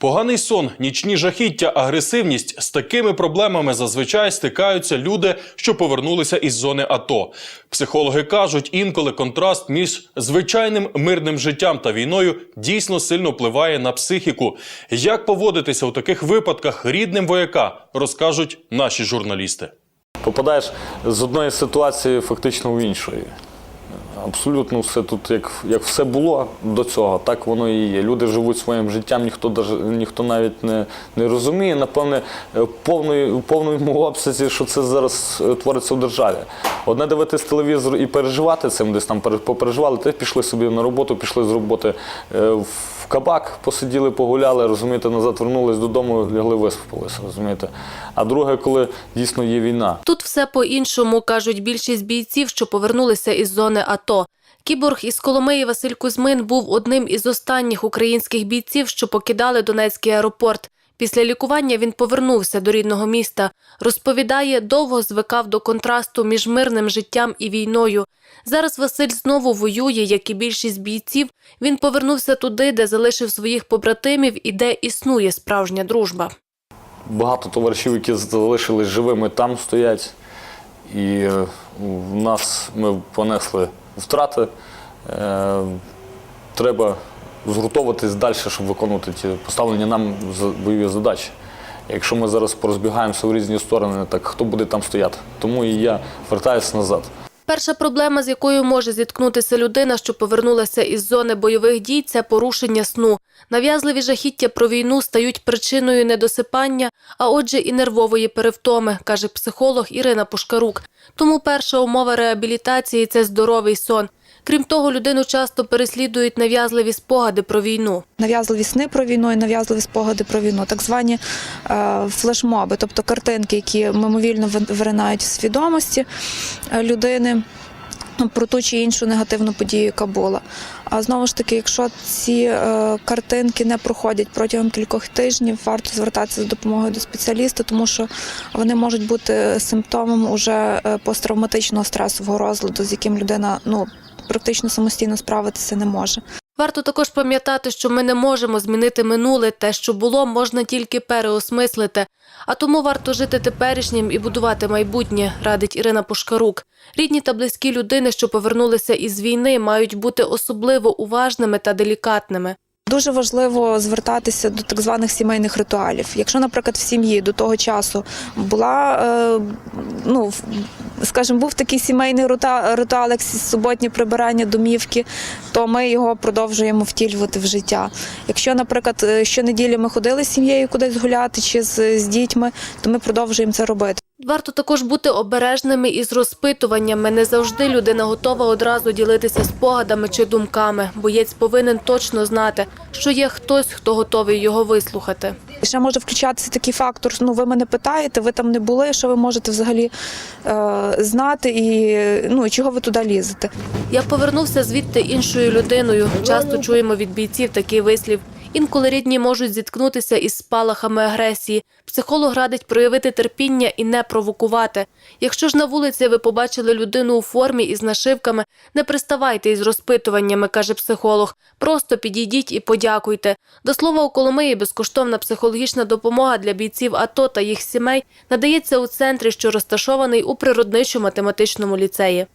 Поганий сон, нічні жахіття, агресивність з такими проблемами зазвичай стикаються люди, що повернулися із зони АТО. Психологи кажуть, інколи контраст між звичайним мирним життям та війною дійсно сильно впливає на психіку. Як поводитися у таких випадках рідним вояка, розкажуть наші журналісти. Попадаєш з одної ситуації фактично в іншої. Абсолютно все тут, як, як все було до цього, так воно і є. Люди живуть своїм життям, ніхто ніхто навіть не, не розуміє, напевне, е, повної, в повному обсязі, що це зараз е, твориться в державі. Одне дивитись телевізор і переживати цим, десь там пере- попереживали, ти пішли собі на роботу, пішли з роботи е, в кабак, посиділи, погуляли, розумієте, назад вернулись додому, лягли, виспалися, розумієте. А друге, коли дійсно є війна. Тут все по-іншому, кажуть більшість бійців, що повернулися із зони АТО. Кіборг із Коломиї Василь Кузьмин був одним із останніх українських бійців, що покидали Донецький аеропорт. Після лікування він повернувся до рідного міста. Розповідає, довго звикав до контрасту між мирним життям і війною. Зараз Василь знову воює, як і більшість бійців. Він повернувся туди, де залишив своїх побратимів і де існує справжня дружба. Багато товаришів, які залишились живими, там стоять. І е, в нас ми понесли втрати. Е, Треба згуртовуватись далі, щоб виконувати ті поставлені нам бойові задачі. Якщо ми зараз порозбігаємося в різні сторони, так хто буде там стояти? Тому і я вертаюся назад. Перша проблема, з якою може зіткнутися людина, що повернулася із зони бойових дій, це порушення сну. Нав'язливі жахіття про війну стають причиною недосипання, а отже, і нервової перевтоми, каже психолог Ірина Пушкарук. Тому перша умова реабілітації це здоровий сон. Крім того, людину часто переслідують нав'язливі спогади про війну. нав'язливі сни про війну і нав'язливі спогади про війну, так звані е, флешмоби, тобто картинки, які мимовільно виринають в свідомості е, людини. Про ту чи іншу негативну подію, яка була. А знову ж таки, якщо ці е, картинки не проходять протягом кількох тижнів, варто звертатися за допомогою до спеціаліста, тому що вони можуть бути симптомом уже е, посттравматичного стресового розладу, з яким людина ну практично самостійно справитися не може. Варто також пам'ятати, що ми не можемо змінити минуле, те, що було, можна тільки переосмислити. А тому варто жити теперішнім і будувати майбутнє, радить Ірина Пушкарук. Рідні та близькі людини, що повернулися із війни, мають бути особливо уважними та делікатними. Дуже важливо звертатися до так званих сімейних ритуалів. Якщо, наприклад, в сім'ї до того часу була, е, ну, скажімо, був такий сімейний ритуал, як суботнє прибирання домівки, то ми його продовжуємо втілювати в життя. Якщо, наприклад, е, щонеділі ми ходили з сім'єю кудись гуляти чи з, з дітьми, то ми продовжуємо це робити. Варто також бути обережними із розпитуваннями. Не завжди людина готова одразу ділитися спогадами чи думками. Боєць повинен точно знати, що є хтось, хто готовий його вислухати. Ще може включатися такий фактор: ну ви мене питаєте, ви там не були, що ви можете взагалі е, знати, і ну і чого ви туди лізете. Я повернувся звідти іншою людиною. Часто чуємо від бійців такий вислів. Інколи рідні можуть зіткнутися із спалахами агресії. Психолог радить проявити терпіння і не провокувати. Якщо ж на вулиці ви побачили людину у формі із нашивками, не приставайте із розпитуваннями, каже психолог. Просто підійдіть і подякуйте. До слова, у Коломиї безкоштовна психологічна допомога для бійців АТО та їх сімей надається у центрі, що розташований у природничо-математичному ліцеї.